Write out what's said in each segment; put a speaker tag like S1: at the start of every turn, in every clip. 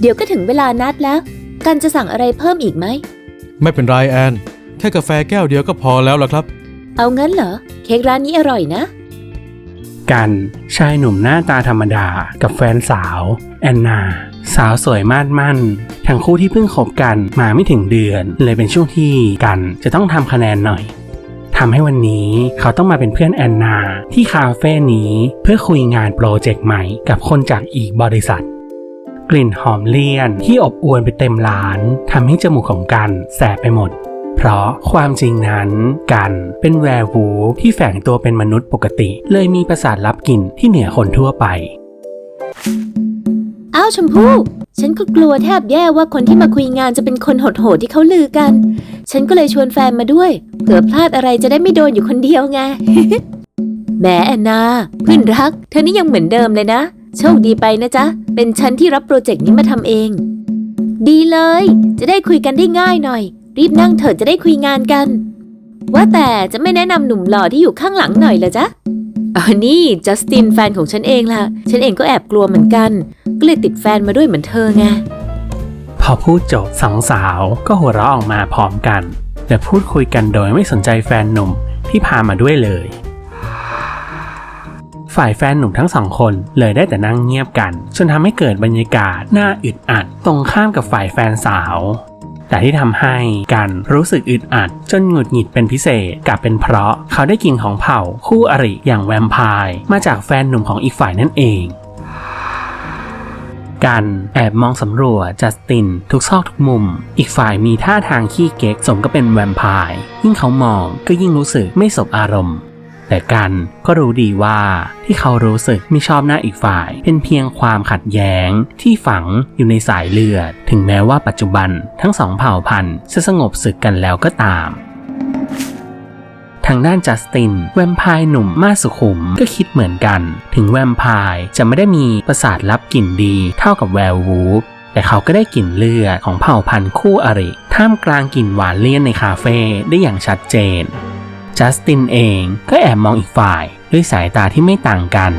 S1: เดี๋ยวก็ถึงเวลานัดแล้ว กันจะสั่งอะไรเพิ่มอีกไหม
S2: ไม่เป็นไรแอน แค่กาแฟแก้วเดียวก็พอแล้วล่ะครับ
S1: เอางั้นเหรอ เค้กร้านนี้อร่อยนะ
S3: กันชายหนุ่มหน้าตาธรรมดากับแฟนสาว แอนนา สาวสวยมาดมั่น ทั้งคู่ที่เพิ่งคบกันมาไม่ถึงเดือน เลยเป็นช่วงที่กันจะต้องทำคะแนนหน่อยทำให้วันนี้เขาต้องมาเป็นเพื่อนแอนนา ที่คาเฟ่นี้เพื่อคุยงานโปรเจกต์ใหม่กับคนจากอีกบริษัท กลิ่นหอมเลี่ยนที่อบอวลไปเต็มร้านทำให้จมูกของกันแสบไปหมด เพราะความจริงนั้นกันเป็นแวร์วูฟที่แฝงตัวเป็นมนุษย์ปกติ เลยมีประสาทรับกลิ่นที่เหนือคนทั่วไป
S1: อ้าวชมพู่ฉันก็กลัวแทบแย่ว่าคนที่มาคุยงานจะเป็นคนโหดๆที่เขาลือกัน ฉันก็เลยชวนแฟนมาด้วยเผื่อพลาดอะไรจะได้ไม่โดนอยู่คนเดียวไง แหมแอนนาเพื่อนรัก เธอนี่ยังเหมือนเดิมเลยนะ โชคดีไปนะจ๊ะ เป็นฉันที่รับโปรเจกต์นี้มาทำเอง ดีเลย จะได้คุยกันได้ง่ายหน่อย รีบนั่งเถิดจะได้คุยงานกัน ว่าแต่จะไม่แนะนำหนุ่มหล่อที่อยู่ข้างหลังหน่อยเหรอจ๊ะอ๋อนี่จัสตินแฟนของฉันเองล่ะ ฉันเองก็แอบกลัวเหมือนกัน ก็เลยติดแฟนมาด้วยเหมือนเธอไง
S3: พอพูดจบสองสาวก็หัวเราะออกมาพร้อมกัน และพูดคุยกันโดยไม่สนใจแฟนหนุ่มที่พามาด้วยเลย ฝ่ายแฟนหนุ่มทั้งสองคนเลยได้แต่นั่งเงียบกัน จนทำให้เกิดบรรยากาศน่าอึดอัด ตรงข้ามกับฝ่ายแฟนสาว แต่ที่ทำให้กันรู้สึกอึดอัด จนหงุดหงิดเป็นพิเศษกลับเป็นเพราะเขาได้กินของเผ่าคู่อริอย่างแวมไพร์มาจากแฟนหนุ่มของอีกฝ่ายนั่นเองกันแอบมองสำรวจจัสตินทุกซอกทุกมุม อีกฝ่ายมีท่าทางขี้เก๊กสมก็เป็นแวมไพร์ยิ่งเขามองก็ยิ่งรู้สึกไม่สบอารมณ์ แต่กันก็รู้ดีว่าที่เขารู้สึกไม่ชอบหน้าอีกฝ่าย เป็นเพียงความขัดแย้งที่ฝังอยู่ในสายเลือด ถึงแม้ว่าปัจจุบันทั้งสองเผ่าพันธุ์จะสงบศึกกันแล้วก็ตามทางด้านจัสติน แวมไพร์หนุ่มมาสุขุมก็คิดเหมือนกัน ถึงแวมไพร์จะไม่ได้มีประสาทรับกลิ่นดีเท่ากับแวร์วูฟแต่เขาก็ได้กลิ่นเลือดของเผ่าพันธุ์คู่อริท่ามกลางกลิ่นหวานเลี่ยนในคาเฟ่ได้อย่างชัดเจน จัสตินเองก็แอบมองอีกฝ่ายด้วยสายตาที่ไม่ต่างกัน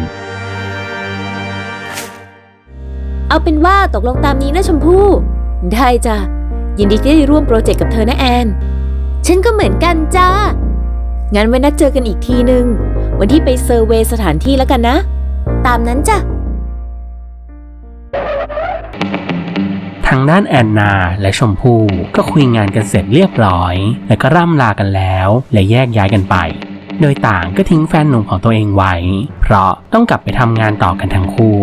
S1: เอาเป็นว่าตกลงตามนี้นะชมพู่ ได้จ้ะ ยินดีที่ได้ร่วมโปรเจกต์กับเธอนะแอน ฉันก็เหมือนกันจ้า งั้นไว้นัดเจอกันอีกทีหนึ่งวันที่ไปเซอร์เวยสถานที่แล้วกันนะ ตามนั้นจ้ะ
S3: ทางด้านแอนนาและชมพู่ก็คุยงานกันเสร็จเรียบร้อย และก็ร่ำลากันแล้ว และแยกย้ายกันไป โดยต่างก็ทิ้งแฟนหนุ่มของตัวเองไว้ เพราะต้องกลับไปทำงานต่อกันทั้งคู่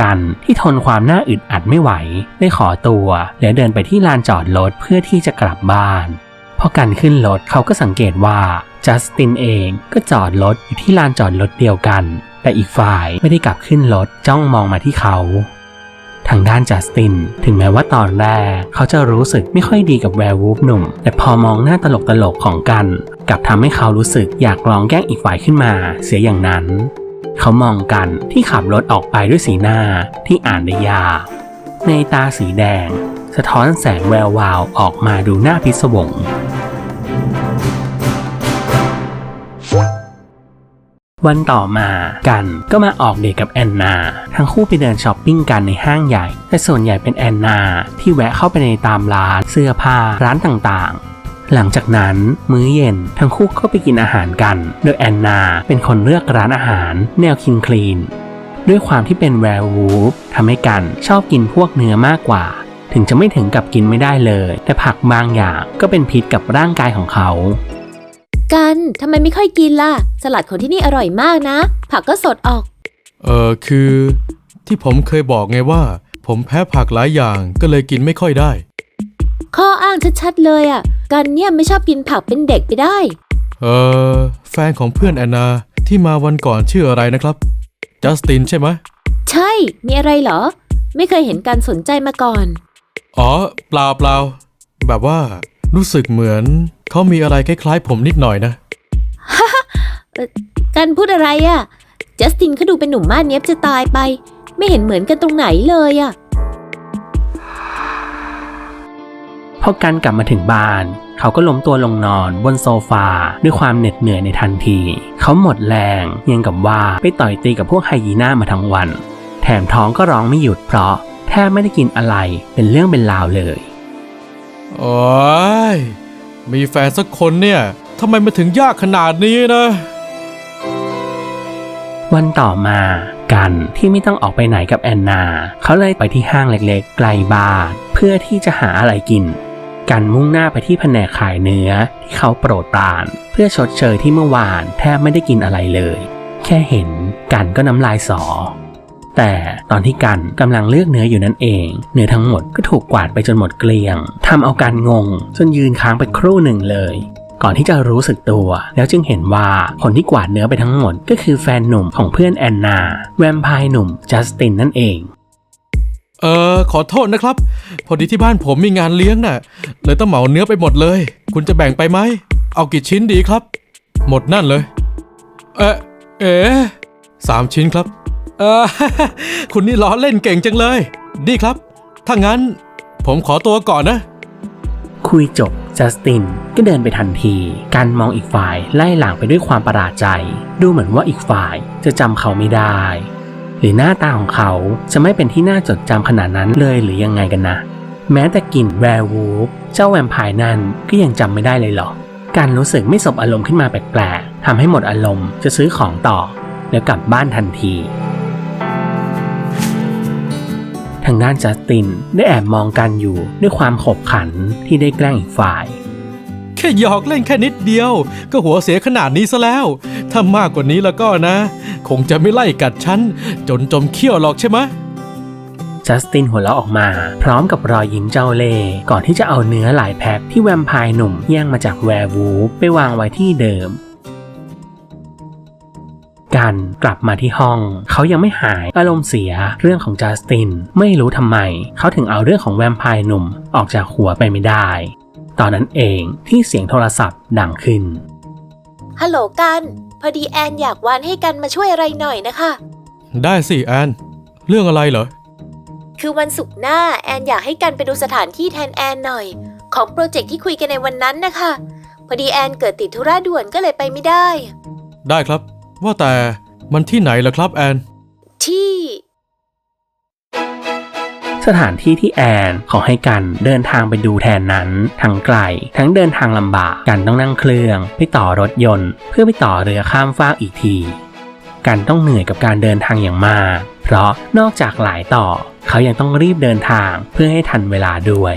S3: กันที่ทนความน่าอึดอัดไม่ไหว ได้ขอตัว และเดินไปที่ลานจอดรถเพื่อที่จะกลับบ้านพอกันขึ้นรถเขาก็สังเกตว่าจัสตินเองก็จอดรถอยู่ที่ลานจอดรถเดียวกัน แต่อีกฝ่ายไม่ได้กลับขึ้นรถจ้องมองมาที่เขา ทางด้านจัสติน ถึงแม้ว่าตอนแรก เขาจะรู้สึกไม่ค่อยดีกับแวร์วูฟหนุ่ม แต่พอมองหน้าตลกตลกของกันกลับทำให้เขารู้สึกอยากลองแกล้งอีกฝ่ายขึ้นมา เสียอย่างนั้น เขามองกันที่ขับรถออกไปด้วยสีหน้าที่อ่านได้ยากในตาสีแดง สะท้อนแสงแวววาวออกมาดูหน้าพิศวง วันต่อมากันก็มาออกเดทกับแอนนา ทั้งคู่ไปเดินช้อปปิ้งกันในห้างใหญ่ แต่ส่วนใหญ่เป็นแอนนาที่แวะเข้าไปในตามร้านเสื้อผ้าร้านต่างๆ หลังจากนั้นมื้อเย็นทั้งคู่ก็ไปกินอาหารกัน โดยแอนนาเป็นคนเลือกร้านอาหาร แนวคินคลีน ด้วยความที่เป็นแวร์วูฟทำให้กันชอบกินพวกเนื้อมากกว่า ถึงจะไม่ถึงกับกินไม่ได้เลย แต่ผักบางอย่างก็เป็นพิษกับร่างกายของเขา
S1: กันทำไมไม่ค่อยกินล่ะ สลัดของที่นี่อร่อยมากนะ ผักก็สดออก
S2: เออคือ ที่ผมเคยบอกไงว่า ผมแพ้ผักหลายอย่างก็เลยกินไม่ค่อยได้
S1: ข้ออ้างชัดๆเลยอะ กันเนี่ยไม่ชอบกินผักเป็นเด็กไปได้
S2: เออแฟนของเพื่อนแอนนาที่มาวันก่อนชื่ออะไรนะครับ จัสตินใช่ไหม
S1: ใช่ มีอะไรเหรอ ไม่เคยเห็นกันสนใจมาก่อน
S2: อ๋อเปล่าเปล่าแบบว่ารู้สึกเหมือน เขามีอะไรคล้ายๆผมนิดหน่อยนะ
S1: กันพูดอะไรอะ่ะ จัสตินเขาดูเป็นหนุ่มมาดเนี้ยบจะตายไป ไม่เห็นเหมือนกันตรงไหนเลยอะ่ะ
S3: พอกันกลับมาถึงบ้าน เขาก็ล้มตัวลงนอนบนโซฟาด้วยความเหน็ดเหนื่อยในทันที เขาหมดแรงยังกับว่าไปต่อยตีกับพวกไฮยีน่ามาทั้งวัน แถแถมท้องก็ร้องไม่หยุดเพราะแทบไม่ได้กินอะไรเป็นเรื่องเป็นราวเลย
S2: โอ้ย มีแฟนสักคนเนี่ยทำไมมันถึงยากขนาดนี้นะ
S3: วันต่อมากันที่ไม่ต้องออกไปไหนกับแอนนา เขาเลยไปที่ห้างเล็กๆ ไกลบ้านเพื่อที่จะหาอะไรกิน กันมุ่งหน้าไปที่แผนกขายเนื้อที่เขาโปรดปราน เพื่อชดเชยที่เมื่อวานแทบไม่ได้กินอะไรเลย แค่เห็นกันก็น้ำลายสอ แต่ตอนที่กันกำลังเลือกเนื้ออยู่นั่นเอง เนื้อทั้งหมดก็ถูกกวาดไปจนหมดเกลี้ยงทำเอากันงง จนยืนค้างไปครู่หนึ่งเลย ก่อนที่จะรู้สึกตัว แล้วจึงเห็นว่าคนที่กวาดเนื้อไปทั้งหมด ก็คือแฟนหนุ่มของเพื่อนแอนนา แวมไพร์หนุ่มจัสตินนั่นเอง
S2: เออขอโทษนะครับ พอดีที่บ้านผมมีงานเลี้ยงน่ะ เลยต้องเหมาเนื้อไปหมดเลย คุณจะแบ่งไปไหม เอากี่ชิ้นดีครับ หมดนั่นเลย เอ๊ะเอ๊ะสามชิ้นครับ เออ คุณนี่ล้อเล่นเก่งจังเลย ดีครับ ถ้างั้น ผมขอตัวก่อนนะ
S3: คุยจบจัสตินก็เดินไปทันที การมองอีกฝ่ายไล่หลังไปด้วยความประหลาดใจ ดูเหมือนว่าอีกฝ่ายจะจำเขาไม่ได้ หรือหน้าตาของเขาจะไม่เป็นที่น่าจดจำขนาดนั้นเลยหรือยังไงกันนะ แม้แต่กลิ่นแวร์วูฟเจ้าแวมไพร์นั่นก็ยังจำไม่ได้เลยเหรอ การรู้สึกไม่สบอารมณ์ขึ้นมาแปลกๆทำให้หมดอารมณ์จะซื้อของต่อ แล้วกลับบ้านทันที ทางด้านจัสตินได้แอบมองกันอยู่ด้วยความขบขันที่ได้แกล้งอีกฝ่าย
S2: แค่หยอกเล่นแค่นิดเดียว ก็หัวเสียขนาดนี้ซะแล้ว ถ้ามากกว่านี้แล้วก็นะ คงจะไม่ไล่กัดฉัน จนจมเขี้ยวหรอกใช่ไหม
S3: จัสตินหัวเราะออกมา พร้อมกับรอยยิ้มเจ้าเล่ห์ก่อนที่จะเอาเนื้อหลายแพ็คที่แวมไพร์หนุ่มแย่งมาจากแวร์วูฟไปวางไว้ที่เดิม กันกลับมาที่ห้อง เขายังไม่หายอารมณ์เสียเรื่องของจัสติน ไม่รู้ทำไม เขาถึงเอาเรื่องของแวมไพร์หนุ่มออกจากหัวไปไม่ได้ ตอนนั้นเองที่เสียงโทรศัพท์ดังขึ้น
S1: ฮัลโหลกันพอดีแอนอยากวานให้กันมาช่วยอะไรหน่อยนะคะ
S2: ได้สิแอน เรื่องอะไรเหรอ
S1: คือวันศุกร์หน้าแอนอยากให้กันไปดูสถานที่แทนแอนหน่อย ของโปรเจกต์ที่คุยกันในวันนั้นนะคะ พอดีแอนเกิดติดธุระด่วนก็เลยไปไม่ได้
S2: ได้ครับ ว่าแต่มันที่ไหนล่ะครับแอน
S1: ที่
S3: สถานที่ที่แอนขอให้กันเดินทางไปดูแทนนั้น ทั้งไกล ทั้งเดินทางลำบากกันต้องนั่งเครื่องไปต่อรถยนต์ เพื่อไปต่อเรือข้ามฟากอีกทีกันต้องเหนื่อยกับการเดินทางอย่างมาก เพราะนอกจากหลายต่อ เขายังต้องรีบเดินทางเพื่อให้ทันเวลาด้วย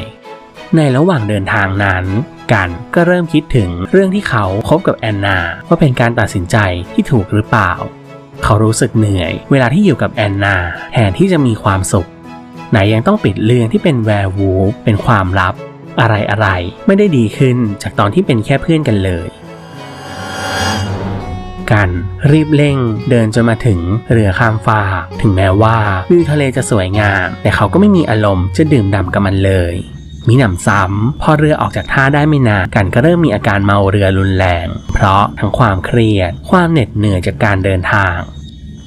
S3: ในระหว่างเดินทางนั้น กันก็เริ่มคิดถึงเรื่องที่เขาคบกับแอนนาว่าเป็นการตัดสินใจที่ถูกหรือเปล่า เขารู้สึกเหนื่อย เวลาที่อยู่กับแอนนาแทนที่จะมีความสุข ไหนยังต้องปิดเรื่องที่เป็นแวร์วูฟเป็นความลับ อะไรอะไรไม่ได้ดีขึ้นจากตอนที่เป็นแค่เพื่อนกันเลยกันรีบเร่งเดินจนมาถึงเรือข้ามฟากถึงแม้ว่าวิวทะเลจะสวยงาม แต่เขาก็ไม่มีอารมณ์จะดื่มด่ำกับมันเลย มีหนำซ้ำพอเรือออกจากท่าได้ไม่นานกันก็เริ่มมีอาการเมาเรือรุนแรง เพราะทั้งความเครียด ความเหน็ดเหนื่อยจากการเดินทาง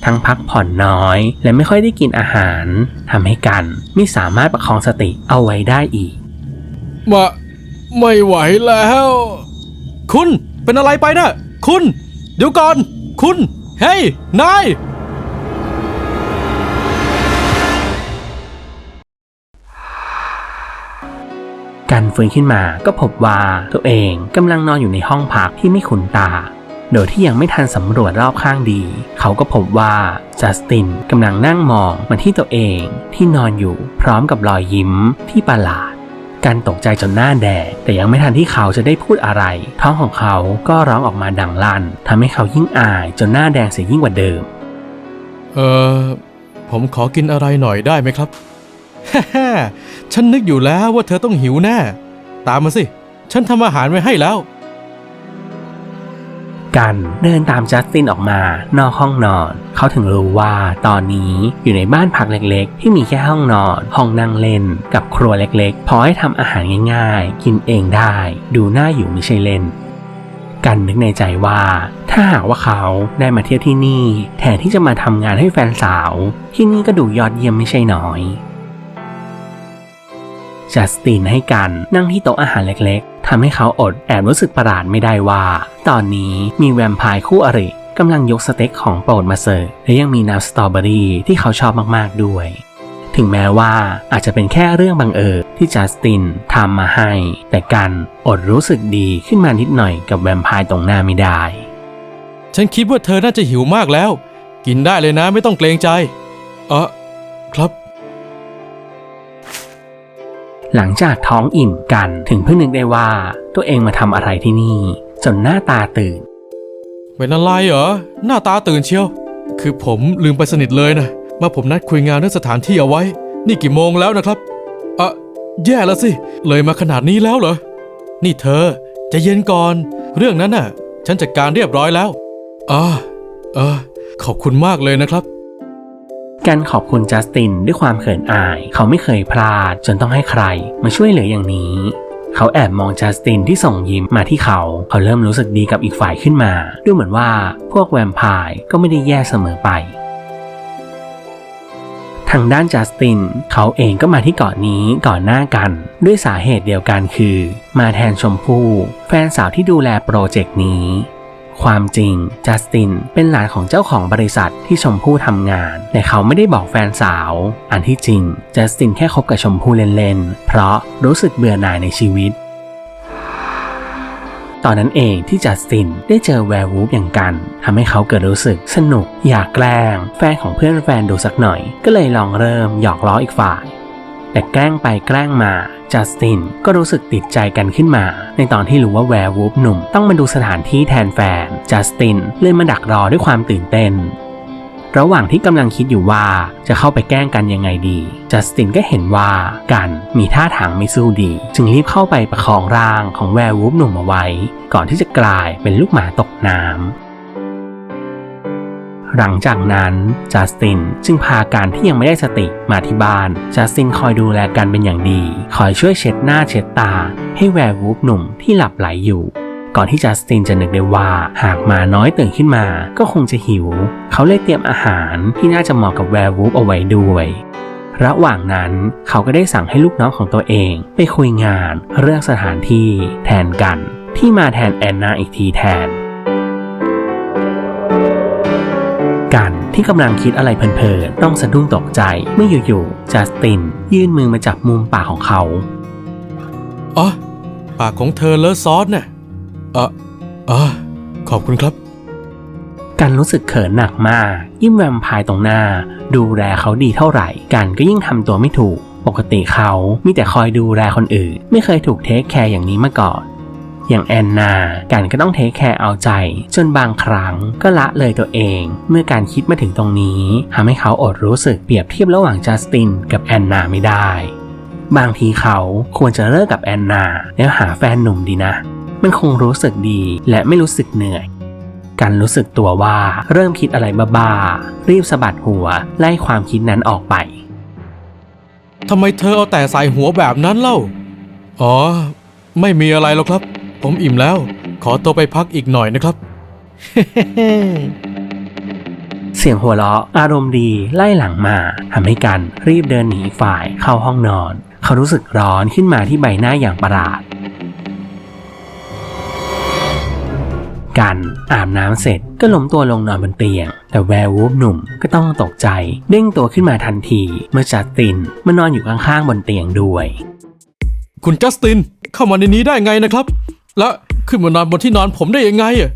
S3: ทั้งพักผ่อนน้อย และไม่ค่อยได้กินอาหารทำให้กันไม่สามารถประคองสติเอาไว้ได้อีก
S2: มาไม่ไหวแล้ว คุณเป็นอะไรไปนะคุณ เดี๋ยวก่อน คุณ เฮ้ยนาย
S3: กันฟื้นขึ้นมาก็พบว่าตัวเองกำลังนอนอยู่ในห้องพักที่ไม่คุ้นตา โดยที่ยังไม่ทันสำรวจรอบข้างดี เขาก็พบว่าจัสตินกำลังนั่งมองมาที่ตัวเองที่นอนอยู่พร้อมกับรอยยิ้มที่ประหลาดกันตกใจจนหน้าแดงแต่ยังไม่ทันที่เขาจะได้พูดอะไร ท้องของเขาก็ร้องออกมาดังลั่นทำให้เขายิ่งอายจนหน้าแดงเสียยิ่งกว่าเดิม
S2: เออผมขอกินอะไรหน่อยได้ไหมครับ ฮ่าฉันนึกอยู่แล้วว่าเธอต้องหิวแน่ ตามมาสิ ฉันทำอาหารไว้ให้แล้ว
S3: กันเดินตามจัสตินออกมานอกห้องนอน เขาถึงรู้ว่าตอนนี้อยู่ในบ้านพักเล็กๆ ที่มีแค่ห้องนอน ห้องนั่งเล่น กับครัวเล็กๆ พอให้ทำอาหารง่ายๆ กินเองได้ ดูน่าอยู่ไม่ใช่เล่นกันนึกในใจว่า ถ้าหากว่าเขาได้มาเที่ยวที่นี่ แทนที่จะมาทำงานให้แฟนสาว ที่นี่ก็ดูยอดเยี่ยมไม่ใช่น้อย จัสตินให้กันนั่งที่โต๊ะอาหารเล็กๆทำให้เขาอดแอบรู้สึกประหลาดไม่ได้ว่า ตอนนี้มีแวมไพร์คู่อริกำลังยกสเต็กของโปรดมาเสิร์ฟและยังมีน้ำสตรอเบอรี่ที่เขาชอบมากๆด้วยถึงแม้ว่าอาจจะเป็นแค่เรื่องบังเอิญที่จัสตินทำมาให้ แต่กันอดรู้สึกดีขึ้นมานิดหน่อยกับแวมไพร์ตรงหน้าไม่ได้
S2: ฉันคิดว่าเธอน่าจะหิวมากแล้ว กินได้เลยนะไม่ต้องเกรงใจ เออครับ
S3: หลังจากท้องอิ่มกันถึงเพิ่งนึกได้ว่า ตัวเองมาทำอะไรที่นี่ จนหน้าตาตื่น
S2: เป็นอะไรเหรอ หน้าตาตื่นเชียว คือผมลืมไปสนิทเลยนะมาผมนัดคุยงานเรื่องสถานที่เอาไว้ นี่กี่โมงแล้วนะครับเอะแย่แล้วสิ เลยมาขนาดนี้แล้วเหรอ นี่เธอจะเย็นก่อน เรื่องนั้นน่ะ ฉันจัดการเรียบร้อยแล้วอ่าเออขอบคุณมากเลยนะครับ
S3: กันขอบคุณจัสตินด้วยความเขินอาย เขาไม่เคยพลาดจนต้องให้ใคร มาช่วยเหลืออย่างนี้ เขาแอบมองจัสตินที่ส่งยิ้มมาที่เขา เขาเริ่มรู้สึกดีกับอีกฝ่ายขึ้นมา ดูเหมือนว่าพวกแวมไพร์ก็ไม่ได้แย่เสมอไปทางด้านจัสตินเขาเองก็มาที่เกาะนี้ก่อนหน้ากัน ด้วยสาเหตุเดียวกันคือ มาแทนชมพู่ แฟนสาวที่ดูแลโปรเจกต์นี้ ความจริง จัสติน เป็นหลานของเจ้าของบริษัทที่ชมพู่ทำงาน แต่เขาไม่ได้บอกแฟนสาว อันที่จริง จัสตินแค่คบกับชมพู่เล่นๆ เพราะรู้สึกเบื่อหน่ายในชีวิตตอนนั้นเองที่จัสตินได้เจอแวร์วูฟอย่างกันทำให้เขาเกิดรู้สึกสนุก อยากแกล้ง แฟนของเพื่อนแฟนดูสักหน่อย ก็เลยลองเริ่มหยอกล้ออีกฝ่าย แต่แกล้งไปแกล้งมาจัสตินก็รู้สึกติดใจกันขึ้นมา ในตอนที่รู้ว่าแวร์วูฟหนุ่มต้องมาดูสถานที่แทนแฟนจัสตินเลยมาดักรอด้วยความตื่นเต้น ระหว่างที่กำลังคิดอยู่ว่าจะเข้าไปแกล้งกันยังไงดี จัสตินก็เห็นว่ากันมีท่าทางไม่สู้ดี จึงรีบเข้าไปประคองร่างของแวร์วูฟหนุ่มเอาไว้ ก่อนที่จะกลายเป็นลูกหมาตกน้ำ หลังจากนั้นจัสตินจึงพาการที่ยังไม่ได้สติมาที่บ้านจัสตินคอยดูแลกันเป็นอย่างดี คอยช่วยเช็ดหน้าเช็ดตา ให้แวร์วูฟหนุ่มที่หลับไหลอยู่ก่อนที่จัสตินจะนึกได้ว่าหากมาน้อยตื่นขึ้นมาก็คงจะหิว เขาเลยเตรียมอาหารที่น่าจะเหมาะกับแวร์วูฟเอาไว้ด้วย ระหว่างนั้นเขาก็ได้สั่งให้ลูกน้องของตัวเอง ไปคุยงานเรื่องสถานที่แทนกัน ที่มาแทนแอนนาอีกทีแทน กันที่กำลังคิดอะไรเพลินๆ ต้องสะดุ้งตกใจเมื่ออยู่ๆจัสตินยื่นมือมาจับมุมปากของเขา
S2: อ๋อ ปากของเธอเลอะซอสน่ะเออเออขอบคุณครับ
S3: กันรู้สึกเขินหนักมาก ยิ่งแวมไพร์ตรงหน้า ดูแลเขาดีเท่าไหร่ กันก็ยิ่งทำตัวไม่ถูก ปกติเขามีแต่คอยดูแลคนอื่น ไม่เคยถูกเทคแคร์อย่างนี้มาก่อน อย่างแอนนากันก็ต้องเทคแคร์เอาใจ จนบางครั้งก็ละเลยตัวเอง เมื่อการคิดมาถึงตรงนี้ทำให้เขาอดรู้สึกเปรียบเทียบระหว่างจัสตินกับแอนนาไม่ได้ บางทีเขาควรจะเลิกกับแอนนา แล้วหาแฟนหนุ่มดีนะ มันคงรู้สึกดีและไม่รู้สึกเหนื่อยกันรู้สึกตัวว่าเริ่มคิดอะไรบ้าๆรีบสะบัดหัวไล่ความคิดนั้นออกไป
S2: ทำไมเธอเอาแต่ใส่หัวแบบนั้นเล่า อ๋อ ไม่มีอะไรหรอกครับ ผมอิ่มแล้ว ขอตัวไปพักอีกหน่อยนะครับ
S3: เสียงหัวเราะอารมณ์ดีไล่หลังมาทำให้กันรีบเดินหนีอีกฝ่ายเข้าห้องนอน เขารู้สึกร้อนขึ้นมาที่ใบหน้าอย่างประหลาด กันอาบน้ำเสร็จก็ล้มตัวลงนอนบนเตียง แต่แวร์วูฟหนุ่มก็ต้องตกใจ เด้งตัวขึ้นมาทันที เมื่อจัสตินมานอนอยู่ข้างๆบนเตียงด้วย
S2: คุณจัสตินเข้ามาในนี้ได้ไงนะครับ และขึ้นมานอนบนที่นอนผมได้ยังไงอะ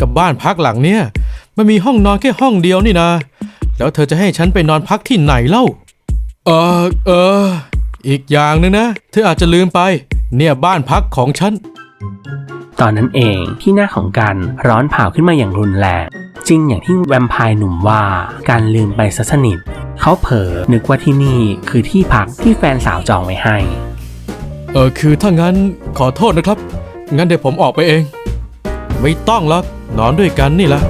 S2: กับบ้านพักหลังเนี้ยมันมีห้องนอนแค่ห้องเดียวนี่นะ แล้วเธอจะให้ฉันไปนอนพักที่ไหนเล่า เออเออ อีกอย่างหนึงนะ เธออาจจะลืมไป เนี่ยบ้านพักของฉัน
S3: ตอนนั้นเองที่หน้าของกันร้อนเผาขึ้นมาอย่างรุนแรงจริงอย่างที่แวมไพร์หนุ่มว่าการลืมไปซะสนิท เขาเผลอนึกว่าที่นี่คือที่พักที่แฟนสาวจองไว้ให้
S2: เออคือถ้างั้นขอโทษนะครับ งั้นเดี๋ยวผมออกไปเอง ไม่ต้องหรอกนอนด้วยกันนี่ละ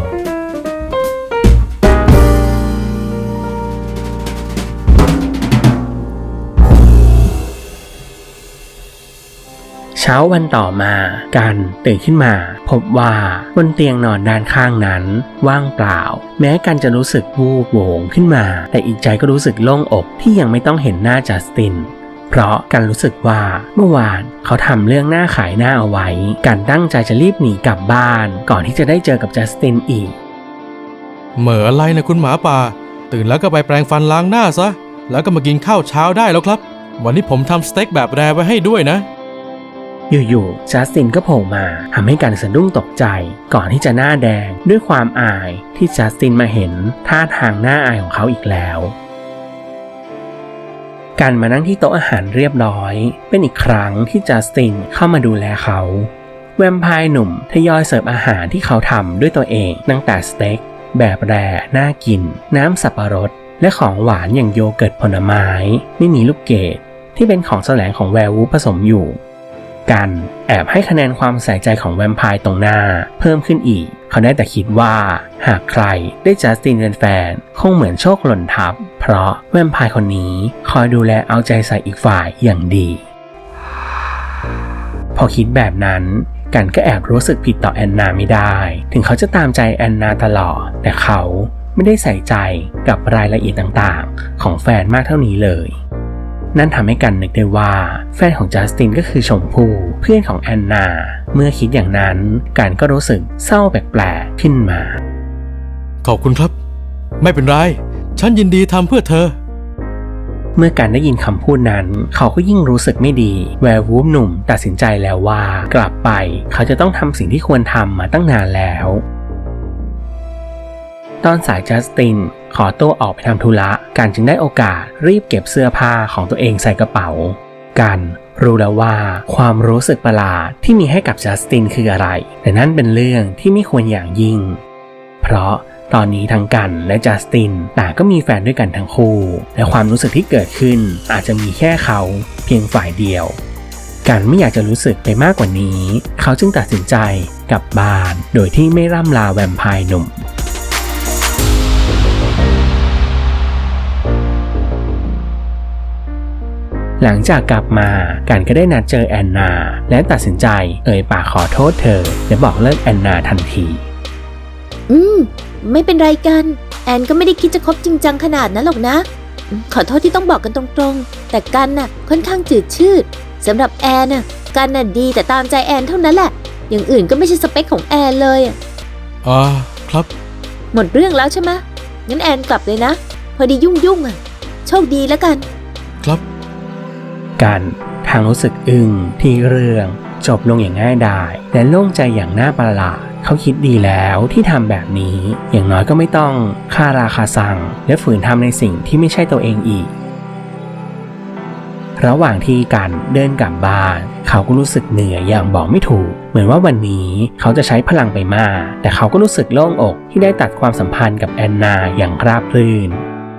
S3: เช้าวันต่อมากันตื่นขึ้นมา พบว่าบนเตียงนอนด้านข้างนั้น ว่างเปล่า แม้กันจะรู้สึกวูบโวงขึ้นมา แต่อีกใจก็รู้สึกโล่งอกที่ยังไม่ต้องเห็นหน้าจัสติน เพราะกันรู้สึกว่าเมื่อวานเขาทำเรื่องหน้าขายหน้าเอาไว้ กันตั้งใจจะรีบหนีกลับบ้าน ก่อนที่จะได้เจอกับจัสตินอีก
S2: เหม่ออะไรนะคุณหมาป่า ตื่นแล้วก็ไปแปรงฟันล้างหน้าซะ แล้วก็มากินข้าวเช้าได้แล้วครับ วันนี้ผมทำสเต็กแบบแรไว้ให้ด้วยนะ
S3: อยู่ๆจัสตินก็โผล่มาทำให้กันสะดุ้งตกใจ ก่อนที่จะหน้าแดงด้วยความอายที่จัสตินมาเห็นท่าทางหน้าอายของเขาอีกแล้ว การมานั่งที่โต๊ะอาหารเรียบร้อย เป็นอีกครั้งที่จัสตินเข้ามาดูแลเขา แวมไพร์หนุ่มทยอยเสิร์ฟอาหารที่เขาทำด้วยตัวเองตั้งแต่สเต็กแบบแร่น่ากิน น้ำสับปะรด และของหวานอย่างโยเกิร์ตผลไม้ ไม่มีลูกเกดที่เป็นของแสลงของแวร์วูผสมอยู่ กัน แอบให้คะแนนความใส่ใจของแวมไพร์ตรงหน้า เพิ่มขึ้นอีก เขาได้แต่คิดว่า หากใครได้จัสตินเป็นแฟน คงเหมือนโชคหล่นทับ เพราะแวมไพร์คนนี้คอยดูแลเอาใจใส่อีกฝ่ายอย่างดี พอคิดแบบนั้นกันก็แอบรู้สึกผิดต่อแอนนาไม่ได้ ถึงเขาจะตามใจแอนนาตลอด แต่เขาไม่ได้ใส่ใจกับรายละเอียดต่างๆ ของแฟนมากเท่านี้เลย นั่นทำให้กันนึกได้ว่า แฟนของจัสตินก็คือชมพู่เพื่อนของแอนนา เมื่อคิดอย่างนั้นกันก็รู้สึกเศร้าแปลกๆขึ้นมา
S2: ขอบคุณครับ ไม่เป็นไร ฉันยินดีทำเพื่อเธอ
S3: เมื่อการได้ยินคำพูดนั้น เขาก็ยิ่งรู้สึกไม่ดี แวร์วูฟหนุ่มตัดสินใจแล้วว่า กลับไปเขาจะต้องทำสิ่งที่ควรทำมาตั้งนานแล้ว ตอนสายจัสตินขอตัวออกไปทำธุระการจึงได้โอกาสรีบเก็บเสื้อผ้าของตัวเองใส่กระเป๋า กันรู้แล้วว่าความรู้สึกประหลาดที่มีให้กับจัสตินคืออะไร แต่นั่นเป็นเรื่องที่ไม่ควรอย่างยิ่ง เพราะตอนนี้ทั้งกันและจัสตินต่างก็มีแฟนด้วยกันทั้งคู่ และความรู้สึกที่เกิดขึ้นอาจจะมีแค่เขาเพียงฝ่ายเดียว กันไม่อยากจะรู้สึกไปมากกว่านี้ เขาจึงตัดสินใจกลับบ้านโดยที่ไม่ร่ำลาแวมไพร์หนุ่ม หลังจากกลับมากันก็ได้นัดเจอแอนนา และตัดสินใจเอ่ยปากขอโทษเธอ และบอกเลิกแอนนาทันที
S1: อืม ไม่เป็นไรกัน แอนก็ไม่ได้คิดจะคบจริงจังขนาดนั้นหรอกนะอืมขอโทษที่ต้องบอกกันตรงๆ แต่กันน่ะค่อนข้างจืดชืดสำหรับแอนน่ะกันน่ะดีแต่ตามใจแอนเท่านั้นแหละ อย่างอื่นก็ไม่ใช่สเปคของแอนเลยอะ
S2: อ่าครับ
S1: หมดเรื่องแล้วใช่ไหมงั้นแอนกลับเลยนะ พอดียุ่งยุ่งๆอะ โชคดีแล้วกัน
S2: ครับ
S3: กัน ทางรู้สึกอึ้งที่เรื่องจบลงอย่างง่ายดายและโล่งใจอย่างน่าประหลาดเขาคิดดีแล้วที่ทำแบบนี้ อย่างน้อยก็ไม่ต้องค่าราคาสั่ง และฝืนทำในสิ่งที่ไม่ใช่ตัวเองอีก ระหว่างที่กันเดินกลับบ้าน เขาก็รู้สึกเหนื่อยอย่างบอกไม่ถูก เหมือนว่าวันนี้เขาจะใช้พลังไปมาก แต่เขาก็รู้สึกโล่งอกที่ได้ตัดความสัมพันธ์กับแอนนาอย่างราบรื่น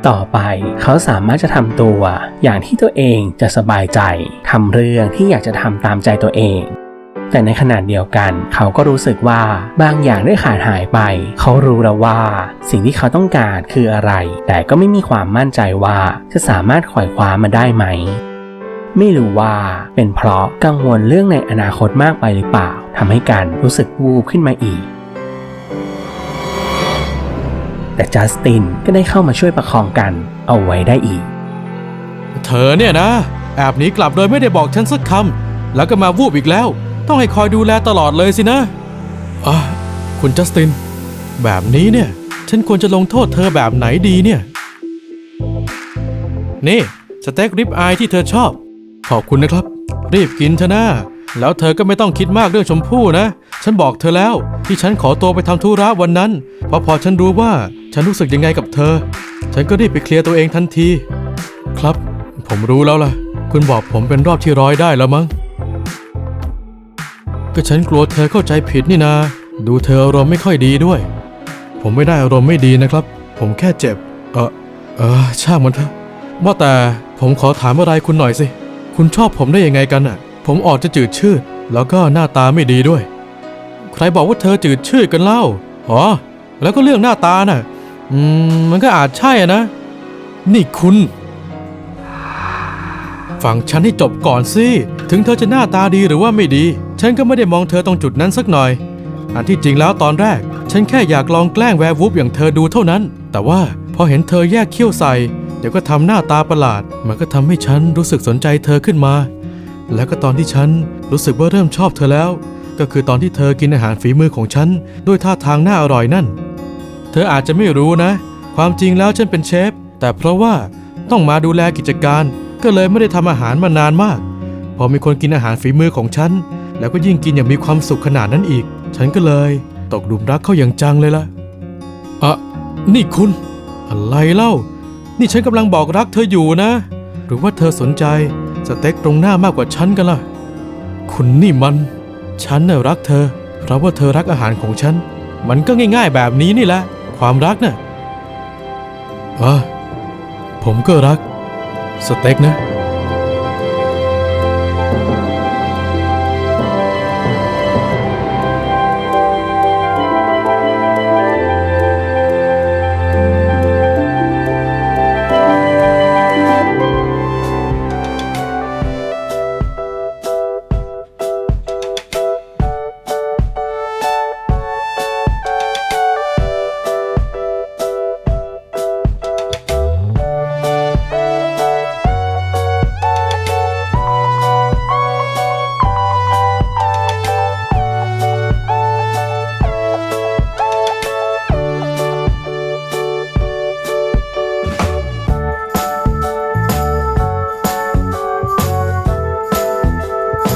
S3: ต่อไป เขาสามารถจะทำตัวอย่างที่ตัวเองจะสบายใจทำเรื่องที่อยากจะทำตามใจตัวเองแต่ในขณะเดียวกัน เขาก็รู้สึกว่าบางอย่างได้ขาดหายไป เขารู้แล้วว่า สิ่งที่เขาต้องการคืออะไร แต่ก็ไม่มีความมั่นใจว่าจะสามารถขวายคว้ามาได้ไหม ไม่รู้ว่าเป็นเพราะกังวลเรื่องในอนาคตมากไปหรือเปล่าทำให้กันรู้สึกวูบขึ้นมาอีก แต่จัสตินก็ได้เข้ามาช่วยประคองกันเอาไว้ได้อีก
S2: เธอเนี่ยนะ แอบหนีกลับโดยไม่ได้บอกฉันสักคำแล้วก็มาวูบอีกแล้ว ต้องให้คอยดูแลตลอดเลยสินะอะคุณจัสติน แบบนี้เนี่ย ฉันควรจะลงโทษเธอแบบไหนดีเนี่ย นี่สเต็กริบอายที่เธอชอบ ขอบคุณนะครับ รีบกินเถอะนะ แล้วเธอก็ไม่ต้องคิดมากเรื่องชมพู่นะ ฉันบอกเธอแล้ว ที่ฉันขอตัวไปทำธุระวันนั้น เพราะพอฉันรู้ว่าฉันรู้สึกยังไงกับเธอ ฉันก็รีบไปเคลียร์ตัวเองทันที ครับ ผมรู้แล้วล่ะ คุณบอกผมเป็นรอบที่ร้อยได้แล้วมั้ง ก็ฉันกลัวเธอเข้าใจผิดนี่นา ดูเธออารมณ์ไม่ค่อยดีด้วย ผมไม่ได้อารมณ์ไม่ดีนะครับ ผมแค่เจ็บ เออเออช่างมันเถอะว่าแต่ผมขอถามอะไรคุณหน่อยสิ คุณชอบผมได้ยังไงกันอะ ผมออกจะจืดชืดแล้วก็หน้าตาไม่ดีด้วย ใครบอกว่าเธอจืดชืดกันเล่า อ๋อ แล้วก็เรื่องหน้าตาน่ะ อืม มันก็อาจใช่อะนะ นี่คุณ ฟังฉันให้จบก่อนสิ ถึงเธอจะหน้าตาดีหรือว่าไม่ดี ฉันก็ไม่ได้มองเธอตรงจุดนั้นสักหน่อย อันที่จริงแล้วตอนแรก ฉันแค่อยากลองแกล้งแวร์วูฟอย่างเธอดูเท่านั้น แต่ว่าพอเห็นเธอแยกเขี้ยวใส่ เดี๋ยวก็ทำหน้าตาประหลาด มันก็ทำให้ฉันรู้สึกสนใจเธอขึ้นมา แล้วก็ตอนที่ฉันรู้สึกว่าเริ่มชอบเธอแล้ว ก็คือตอนที่เธอกินอาหารฝีมือของฉันด้วยท่าทางน่าอร่อยนั่นธออาจจะไม่รู้นะ ความจริงแล้วฉันเป็นเชฟ แต่เพราะว่าต้องมาดูแลกิจการ ก็เลยไม่ได้ทำอาหารมานานมาก พอมีคนกินอาหารฝีมือของฉัน แล้วก็ยิ่งกินอย่างมีความสุขขนาดนั้นอีก ฉันก็เลยตกหลุมรักเขาอย่างจังเลยล่ะอะนี่คุณ อะไรเล่า นี่ฉันกำลังบอกรักเธออยู่นะ หรือว่าเธอสนใจ สเต็กตรงหน้ามากกว่าฉันกันล่ะ คุณนี่มัน ฉันน่ะรักเธอ เพราะว่าเธอรักอาหารของฉัน มันก็ง่ายๆแบบนี้นี่แหละ ความรักน่ะอะผมก็รัก สเต็กนะ